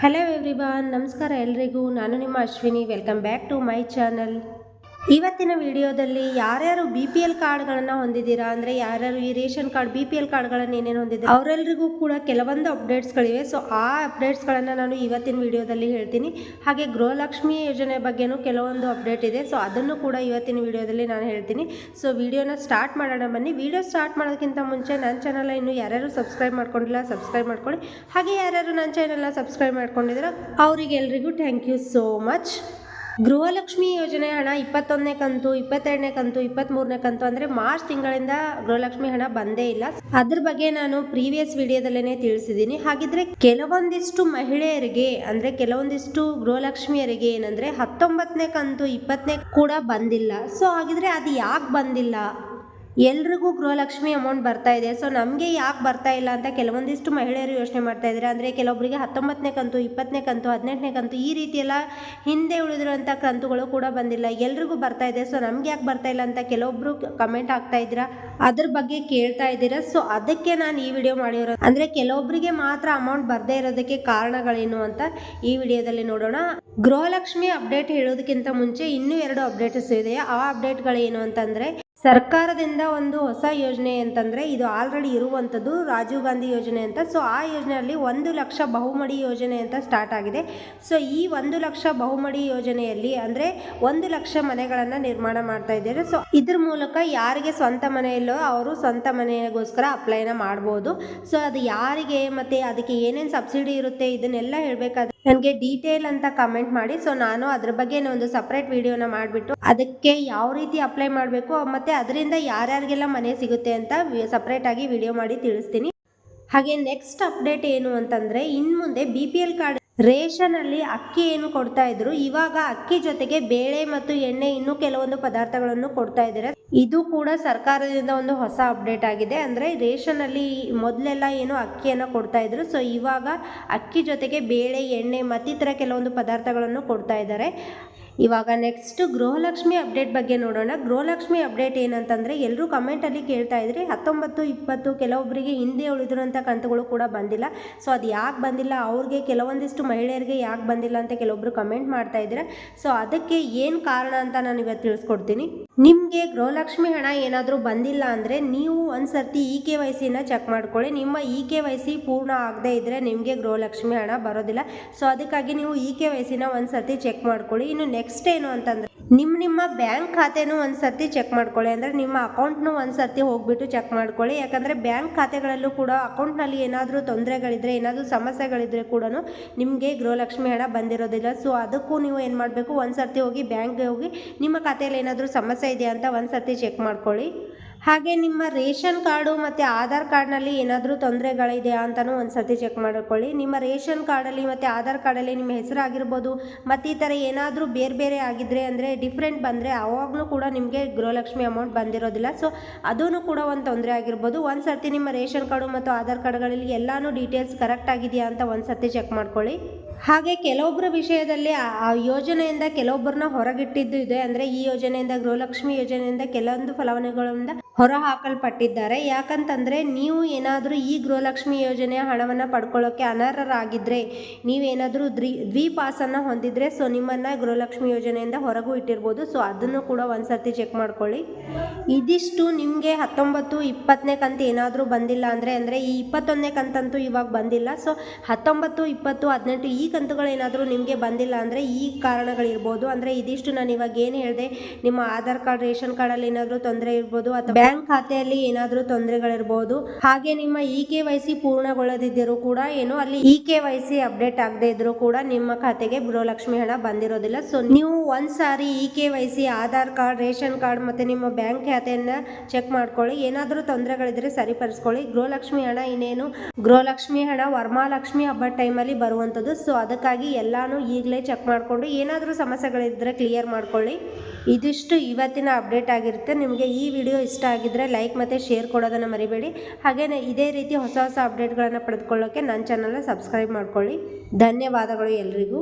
Hello everyone ನಮಸ್ಕಾರ ಎಲ್ರಿಗೂ. ನಾನು ನಿಮ್ಮ Ashwini. Welcome back to my channel ಇವತ್ತಿನ ವಿಡಿಯೋದಲ್ಲಿ ಯಾರ್ಯಾರು ಬಿ ಪಿ ಎಲ್ ಕಾರ್ಡ್ಗಳನ್ನು ಹೊಂದಿದ್ದೀರಾ? ಅಂದರೆ ಯಾರ್ಯಾರು ಈ ration card B P L ಕಾರ್ಡ್ಗಳನ್ನು ಏನೇನು ಹೊಂದಿದ್ದೀರಾ? ಅವರೆಲ್ಲರಿಗೂ ಕೂಡ ಕೆಲವೊಂದು ಅಪ್ಡೇಟ್ಸ್ಗಳಿವೆ ಸೊ ಆ ಅಪ್ಡೇಟ್ಸ್ಗಳನ್ನು ನಾನು ಇವತ್ತಿನ ವಿಡಿಯೋದಲ್ಲಿ ಹೇಳ್ತೀನಿ. ಹಾಗೆ ಗೃಹಲಕ್ಷ್ಮಿ ಯೋಜನೆ ಬಗ್ಗೆನೂ ಕೆಲವೊಂದು ಅಪ್ಡೇಟ್ ಇದೆ. ಸೊ ಅದನ್ನು ಕೂಡ ಇವತ್ತಿನ ವಿಡಿಯೋದಲ್ಲಿ ನಾನು ಹೇಳ್ತೀನಿ. ಸೊ ವಿಡಿಯೋನ ಸ್ಟಾರ್ಟ್ ಮಾಡೋಣ ಬನ್ನಿ. ವಿಡಿಯೋ ಸ್ಟಾರ್ಟ್ ಮಾಡೋದಕ್ಕಿಂತ ಮುಂಚೆ ನನ್ನ ಚಾನಲ್ ಇನ್ನು ಯಾರ್ಯಾರು ಸಬ್ಸ್ಕ್ರೈಬ್ ಮಾಡ್ಕೊಂಡಿಲ್ಲ ಸಬ್ಸ್ಕ್ರೈಬ್ ಮಾಡ್ಕೊಳ್ಳಿ. ಹಾಗೆ ಯಾರ್ಯಾರು ನನ್ನ ಚಾನಲ್ನ ಸಬ್ಸ್ಕ್ರೈಬ್ ಮಾಡ್ಕೊಂಡಿದ್ದೀರಾ, ಅವರಿಗೆಲ್ರಿಗೂ thank you so much Gruhalakshmi ಯೋಜನೆ ಹಣ ಇಪ್ಪತ್ತೊಂದನೇ ಕಂತು, ಇಪ್ಪತ್ತೆರಡನೇ ಕಂತು ಇಪ್ಪತ್ತ್ಮೂರನೇ ಕಂತು ಅಂದ್ರೆ ಮಾರ್ಚ್ ತಿಂಗಳಿಂದ ಗೃಹಲಕ್ಷ್ಮಿ ಹಣ ಬಂದೇ ಇಲ್ಲ. ಅದ್ರ ಬಗ್ಗೆ ನಾನು ಪ್ರೀವಿಯಸ್ ವಿಡಿಯೋದಲ್ಲೇ ತಿಳಿಸಿದ್ದೀನಿ. ಹಾಗಿದ್ರೆ ಕೆಲವೊಂದಿಷ್ಟು ಮಹಿಳೆಯರಿಗೆ ಅಂದ್ರೆ ಕೆಲವೊಂದಿಷ್ಟು ಗೃಹಲಕ್ಷ್ಮಿಯರಿಗೆ ಏನಂದ್ರೆ ಹತ್ತೊಂಬತ್ತನೇ ಕಂತು, ಇಪ್ಪತ್ತನೇ ಕೂಡ ಬಂದಿಲ್ಲ. ಸೊ ಹಾಗಿದ್ರೆ ಅದು ಯಾಕೆ ಬಂದಿಲ್ಲ? ಎಲ್ರಿಗೂ ಗೃಹಲಕ್ಷ್ಮಿ ಅಮೌಂಟ್ ಬರ್ತಾ ಇದೆ. ಸೊ ನಮಗೆ ಯಾಕೆ ಬರ್ತಾ ಇಲ್ಲ ಅಂತ ಕೆಲವೊಂದಿಷ್ಟು ಮಹಿಳೆಯರು ಯೋಚನೆ ಮಾಡ್ತಾ ಇದ್ದಾರೆ. ಅಂದರೆ ಕೆಲವೊಬ್ಬರಿಗೆ ಹತ್ತೊಂಬತ್ತನೇ ಕಂತು, ಇಪ್ಪತ್ತನೇ ಕಂತು, ಹದಿನೆಂಟನೇ ಕಂತು ಈ ರೀತಿ ಎಲ್ಲ ಹಿಂದೆ ಉಳಿದಿರುವಂಥ ಕಂತುಗಳು ಕೂಡ ಬಂದಿಲ್ಲ. ಎಲ್ರಿಗೂ ಬರ್ತಾ ಇದೆ. ಸೊ ನಮ್ಗೆ ಯಾಕೆ ಬರ್ತಾ ಇಲ್ಲ ಅಂತ ಕೆಲವೊಬ್ರು ಕಮೆಂಟ್ ಆಗ್ತಾ ಇದ್ದೀರಾ? ಅದ್ರ ಬಗ್ಗೆ ಕೇಳ್ತಾ ಇದ್ದೀರಾ? ಸೊ ಅದಕ್ಕೆ ನಾನು ಈ ವಿಡಿಯೋ ಮಾಡಿರೋ ಅಂದರೆ ಕೆಲವೊಬ್ಬರಿಗೆ ಮಾತ್ರ ಅಮೌಂಟ್ ಬರದೇ ಇರೋದಕ್ಕೆ ಕಾರಣಗಳೇನು ಅಂತ ಈ ವಿಡಿಯೋದಲ್ಲಿ ನೋಡೋಣ. ಗೃಹಲಕ್ಷ್ಮಿ ಅಪ್ಡೇಟ್ ಹೇಳೋದಕ್ಕಿಂತ ಮುಂಚೆ ಇನ್ನೂ ಎರಡು ಅಪ್ಡೇಟ್ಸ್ ಇದೆ ಆ ಅಪ್ಡೇಟ್ಗಳೇನು ಅಂತಂದರೆ ಸರ್ಕಾರದಿಂದ ಒಂದು ಹೊಸ ಯೋಜನೆ ಅಂತಂದರೆ ಇದು ಆಲ್ರೆಡಿ ಇರುವಂಥದ್ದು ರಾಜೀವ್ ಗಾಂಧಿ ಯೋಜನೆ ಅಂತ. ಸೊ ಆ ಯೋಜನೆಯಲ್ಲಿ ಒಂದು ಲಕ್ಷ ಬಹುಮಡಿ ಯೋಜನೆ ಅಂತ ಸ್ಟಾರ್ಟ್ ಆಗಿದೆ. ಸೊ ಈ ಒಂದು ಲಕ್ಷ ಬಹುಮಡಿ ಯೋಜನೆಯಲ್ಲಿ ಅಂದರೆ ಒಂದು ಲಕ್ಷ ಮನೆಗಳನ್ನು ನಿರ್ಮಾಣ ಮಾಡ್ತಾ ಇದ್ದಾರೆ. ಸೊ ಇದ್ರ ಮೂಲಕ ಯಾರಿಗೆ ಸ್ವಂತ ಮನೆ ಅವರು ಸ್ವಂತ ಮನೆಗೋಸ್ಕರ ಅಪ್ಲೈನ ಮಾಡ್ಬೋದು. ಸೊ ಅದು ಯಾರಿಗೆ ಮತ್ತು ಅದಕ್ಕೆ ಏನೇನು ಸಬ್ಸಿಡಿ ಇರುತ್ತೆ ಇದನ್ನೆಲ್ಲ ಹೇಳಬೇಕಾದ್ರೆ ನನಗೆ ಡೀಟೇಲ್ ಅಂತ ಕಮೆಂಟ್ ಮಾಡಿ. ಸೊ ನಾನು ಅದ್ರ ಬಗ್ಗೆ ಒಂದು ಸಪ್ರೇಟ್ ವಿಡಿಯೋನ ಮಾಡಿಬಿಟ್ಟು ಅದಕ್ಕೆ ಯಾವ ರೀತಿ ಅಪ್ಲೈ ಮಾಡಬೇಕು, ಮತ್ತು ಅದರಿಂದ ಯಾರ್ಯಾರಿಗೆಲ್ಲ ಮನೆ ಸಿಗುತ್ತೆ ಅಂತ ಸಪ್ರೇಟ್ ಆಗಿ ವಿಡಿಯೋ ಮಾಡಿ ತಿಳಿಸ್ತೀನಿ. ಹಾಗೆ ನೆಕ್ಸ್ಟ್ ಅಪ್ಡೇಟ್ ಏನು ಅಂತಂದರೆ ಇನ್ನು ಮುಂದೆ ಬಿ ಪಿ ಎಲ್ ಕಾರ್ಡ್ ರೇಷನಲ್ಲಿ ಅಕ್ಕಿ ಏನು ಕೊಡ್ತಾ ಇದ್ರು, ಇವಾಗ ಅಕ್ಕಿ ಜೊತೆಗೆ ಬೇಳೆ ಮತ್ತು ಎಣ್ಣೆ ಇನ್ನೂ ಕೆಲವೊಂದು ಪದಾರ್ಥಗಳನ್ನು ಕೊಡ್ತಾ ಇದ್ದಾರೆ. ಇದು ಕೂಡ ಸರ್ಕಾರದಿಂದ ಒಂದು ಹೊಸ ಅಪ್ಡೇಟ್ ಆಗಿದೆ. ಅಂದರೆ ರೇಷನಲ್ಲಿ ಮೊದಲೆಲ್ಲ ಏನು ಅಕ್ಕಿಯನ್ನು ಕೊಡ್ತಾ ಇದ್ರು ಸೊ ಇವಾಗ ಅಕ್ಕಿ ಜೊತೆಗೆ ಬೇಳೆ, ಎಣ್ಣೆ ಮತ್ತಿತರ ಕೆಲವೊಂದು ಪದಾರ್ಥಗಳನ್ನು ಕೊಡ್ತಾ ಇದ್ದಾರೆ. ಇವಾಗ ನೆಕ್ಸ್ಟ್ ಗೃಹಲಕ್ಷ್ಮಿ ಅಪ್ಡೇಟ್ ಬಗ್ಗೆ ನೋಡೋಣ. ಗೃಹಲಕ್ಷ್ಮಿ ಅಪ್ಡೇಟ್ ಏನಂತಂದರೆ ಎಲ್ಲರೂ ಕಮೆಂಟಲ್ಲಿ ಕೇಳ್ತಾ ಇದ್ರಿ ಹತ್ತೊಂಬತ್ತು, ಇಪ್ಪತ್ತು ಕೆಲವೊಬ್ಬರಿಗೆ ಹಿಂದೆ ಉಳಿದಿರುವಂಥ ಕಂತುಗಳು ಕೂಡ ಬಂದಿಲ್ಲ. ಸೊ ಅದು ಯಾಕೆ ಬಂದಿಲ್ಲ? ಅವ್ರಿಗೆ ಕೆಲವೊಂದಿಷ್ಟು ಮಹಿಳೆಯರಿಗೆ ಯಾಕೆ ಬಂದಿಲ್ಲ ಅಂತ ಕೆಲವೊಬ್ರು ಕಮೆಂಟ್ ಮಾಡ್ತಾ ಇದ್ರೆ ಸೊ ಅದಕ್ಕೆ ಏನು ಕಾರಣ ಅಂತ ನಾನು ಇವತ್ತು ತಿಳಿಸ್ಕೊಡ್ತೀನಿ. ನಿಮಗೆ ಗೃಹಲಕ್ಷ್ಮಿ ಹಣ ಏನಾದರೂ ಬಂದಿಲ್ಲ ಅಂದರೆ ನೀವು ಒಂದು ಸರ್ತಿ ಇ ಕೆ ವೈ ಸಿನ ಚೆಕ್ ಮಾಡ್ಕೊಳ್ಳಿ. ನಿಮ್ಮ ಇ ಕೆ ವೈ ಸಿ ಪೂರ್ಣ ಆಗದೇ ಇದ್ದರೆ ನಿಮಗೆ ಗೃಹಲಕ್ಷ್ಮಿ ಹಣ ಬರೋದಿಲ್ಲ. ಸೊ ಅದಕ್ಕಾಗಿ ನೀವು ಇ ಕೆ ವೈ ಸಿನ ಚೆಕ್ ಮಾಡ್ಕೊಳ್ಳಿ. ಇನ್ನು ನೆಕ್ಸ್ಟ್ ಏನು ಅಂತಂದರೆ ನಿಮ್ಮ ನಿಮ್ಮ ಬ್ಯಾಂಕ್ ಖಾತೆನೂ ಒಂದು ಸರ್ತಿ ಚೆಕ್ ಮಾಡ್ಕೊಳ್ಳಿ. ಅಂದರೆ ನಿಮ್ಮ ಅಕೌಂಟ್ನೂ ಒಂದು ಸರ್ತಿ ಹೋಗ್ಬಿಟ್ಟು ಚೆಕ್ ಮಾಡ್ಕೊಳ್ಳಿ. ಯಾಕಂದರೆ ಬ್ಯಾಂಕ್ ಖಾತೆಗಳಲ್ಲೂ ಕೂಡ ಅಕೌಂಟ್ನಲ್ಲಿ ಏನಾದರೂ ತೊಂದರೆಗಳಿದ್ರೆ, ಏನಾದರೂ ಸಮಸ್ಯೆಗಳಿದ್ರೆ ಕೂಡ ನಿಮಗೆ ಗೃಹಲಕ್ಷ್ಮಿ ಹಣ ಬಂದಿರೋದಿಲ್ಲ. ಸೊ ಅದಕ್ಕೂ ನೀವು ಏನು ಮಾಡಬೇಕು? ಒಂದು ಸರ್ತಿ ಹೋಗಿ ಬ್ಯಾಂಕ್ಗೆ ಹೋಗಿ ನಿಮ್ಮ ಖಾತೆಯಲ್ಲಿ ಏನಾದರೂ ಸಮಸ್ಯೆ ಇದೆಯಾ ಅಂತ ಒಂದು ಸರ್ತಿ ಚೆಕ್ ಮಾಡ್ಕೊಳ್ಳಿ. ಹಾಗೆ ನಿಮ್ಮ ರೇಷನ್ ಕಾರ್ಡು ಮತ್ತು ಆಧಾರ್ ಕಾರ್ಡ್ನಲ್ಲಿ ಏನಾದರೂ ತೊಂದರೆಗಳಿದೆಯಾ ಅಂತಲೂ ಒಂದು ಸರ್ತಿ ಚೆಕ್ ಮಾಡ್ಕೊಳ್ಳಿ. ನಿಮ್ಮ ರೇಷನ್ ಕಾರ್ಡಲ್ಲಿ ಮತ್ತು ಆಧಾರ್ ಕಾರ್ಡಲ್ಲಿ ನಿಮ್ಮ ಹೆಸರಾಗಿರ್ಬೋದು, ಮತ್ತು ಈ ಥರ ಏನಾದರೂ ಬೇರೆ ಬೇರೆ ಆಗಿದ್ದರೆ ಅಂದರೆ ಡಿಫ್ರೆಂಟ್ ಬಂದರೆ ಆವಾಗಲೂ ಕೂಡ ನಿಮಗೆ ಗೃಹಲಕ್ಷ್ಮಿ ಅಮೌಂಟ್ ಬಂದಿರೋದಿಲ್ಲ. ಸೊ ಅದೂ ಕೂಡ ಒಂದು ತೊಂದರೆ ಆಗಿರ್ಬೋದು. ಒಂದು ಸರ್ತಿ ನಿಮ್ಮ ರೇಷನ್ ಕಾರ್ಡು ಮತ್ತು ಆಧಾರ್ ಕಾರ್ಡ್ಗಳಲ್ಲಿ ಎಲ್ಲನೂ ಡೀಟೇಲ್ಸ್ ಕರೆಕ್ಟ್ ಆಗಿದೆಯಾ ಅಂತ ಒಂದು ಸರ್ತಿ ಚೆಕ್ ಮಾಡ್ಕೊಳ್ಳಿ. ಹಾಗೆ ಕೆಲವೊಬ್ಬರ ವಿಷಯದಲ್ಲಿ ಆ ಯೋಜನೆಯಿಂದ ಕೆಲವೊಬ್ಬರನ್ನ ಹೊರಗಿಟ್ಟಿದ್ದು ಇದೆ. ಅಂದರೆ ಈ ಯೋಜನೆಯಿಂದ, ಗೃಹಲಕ್ಷ್ಮಿ ಯೋಜನೆಯಿಂದ ಕೆಲವೊಂದು ಫಲಾನುಭವಿಗಳಿಂದ ಹೊರ ಹಾಕಲ್ಪಟ್ಟಿದ್ದಾರೆ ಯಾಕಂತಂದರೆ ನೀವು ಏನಾದರೂ ಈ ಗೃಹಲಕ್ಷ್ಮಿ ಯೋಜನೆಯ ಹಣವನ್ನು ಪಡ್ಕೊಳ್ಳೋಕ್ಕೆ ಅನರ್ಹರಾಗಿದ್ದರೆ ನೀವೇನಾದರೂ ದ್ವಿ ದ್ವಿಪಾಸನ್ನು ಹೊಂದಿದ್ರೆ ಸೊ ನಿಮ್ಮನ್ನು ಗೃಹಲಕ್ಷ್ಮಿ ಯೋಜನೆಯಿಂದ ಹೊರಗೂ ಇಟ್ಟಿರ್ಬೋದು. ಸೊ ಅದನ್ನು ಕೂಡ ಒಂದು ಸರ್ತಿ ಚೆಕ್ ಮಾಡ್ಕೊಳ್ಳಿ. ಇದಿಷ್ಟು ನಿಮಗೆ ಹತ್ತೊಂಬತ್ತು ಇಪ್ಪತ್ತನೇ ಕಂತು ಏನಾದರೂ ಬಂದಿಲ್ಲ ಅಂದರೆ ಅಂದರೆ ಈ ಇಪ್ಪತ್ತೊಂದನೇ ಕಂತಂತೂ ಇವಾಗ ಬಂದಿಲ್ಲ. ಸೊ ಹತ್ತೊಂಬತ್ತು, ಇಪ್ಪತ್ತು, ಹದಿನೆಂಟು ಈ ಕಂತುಗಳೇನಾದರೂ ನಿಮಗೆ ಬಂದಿಲ್ಲ ಅಂದರೆ ಈ ಕಾರಣಗಳಿರ್ಬೋದು. ಅಂದರೆ ಇದಿಷ್ಟು ನಾನು ಇವಾಗ ಏನು ಹೇಳಿದೆ, ನಿಮ್ಮ ಆಧಾರ್ ಕಾರ್ಡ್, ರೇಷನ್ ಕಾರ್ಡಲ್ಲಿ ಏನಾದರೂ ತೊಂದರೆ ಇರ್ಬೋದು ಅಥವಾ ಬ್ಯಾಂಕ್ ಖಾತೆಯಲ್ಲಿ ಏನಾದರೂ ತೊಂದರೆಗಳಿರ್ಬೋದು, ಹಾಗೆ ನಿಮ್ಮ ಇ ಕೆ ವೈ ಸಿ ಪೂರ್ಣಗೊಳ್ಳದಿದ್ದರೂ ಕೂಡ ಏನು ಅಲ್ಲಿ E K Y C update ಆಗದೆ ಇದ್ರೂ ಕೂಡ ನಿಮ್ಮ ಖಾತೆಗೆ ಗೃಹಲಕ್ಷ್ಮಿ ಹಣ ಬಂದಿರೋದಿಲ್ಲ. ಸೊ ನೀವು ಒಂದು ಸಾರಿ E K Y C Aadhaar card, ration card ಮತ್ತು ನಿಮ್ಮ ಬ್ಯಾಂಕ್ ಖಾತೆಯನ್ನು ಚೆಕ್ ಮಾಡ್ಕೊಳ್ಳಿ. ಏನಾದರೂ ತೊಂದರೆಗಳಿದ್ರೆ ಸರಿಪಡಿಸ್ಕೊಳ್ಳಿ. ಗೃಹಲಕ್ಷ್ಮಿ ಹಣ ಇನ್ನೇನು? ಗೃಹಲಕ್ಷ್ಮಿ ಹಣ ವರ್ಮಾಲಕ್ಷ್ಮಿ ಹಬ್ಬದ ಟೈಮಲ್ಲಿ ಬರುವಂಥದ್ದು. ಸೊ ಅದಕ್ಕಾಗಿ ಎಲ್ಲಾನು ಈಗಲೇ ಚೆಕ್ ಮಾಡಿಕೊಂಡು ಏನಾದರೂ ಸಮಸ್ಯೆಗಳಿದ್ದರೆ ಕ್ಲಿಯರ್ ಮಾಡ್ಕೊಳ್ಳಿ. ಇದಿಷ್ಟು ಇವತ್ತಿನ ಅಪ್ಡೇಟ್ ಆಗಿರುತ್ತೆ. ನಿಮಗೆ ಈ ವಿಡಿಯೋ ಇಷ್ಟ ಆಗಿದ್ದರೆ ಲೈಕ್ ಮತ್ತು ಶೇರ್ ಕೊಡೋದನ್ನು ಮರಿಬೇಡಿ. ಹಾಗೆಯೇ ಇದೇ ರೀತಿ ಹೊಸ ಹೊಸ ಅಪ್ಡೇಟ್ಗಳನ್ನು ಪಡೆದುಕೊಳ್ಳೋಕ್ಕೆ ನನ್ನ ಚಾನಲ್ನ ಸಬ್ಸ್ಕ್ರೈಬ್ ಮಾಡ್ಕೊಳ್ಳಿ. ಧನ್ಯವಾದಗಳು ಎಲ್ರಿಗೂ.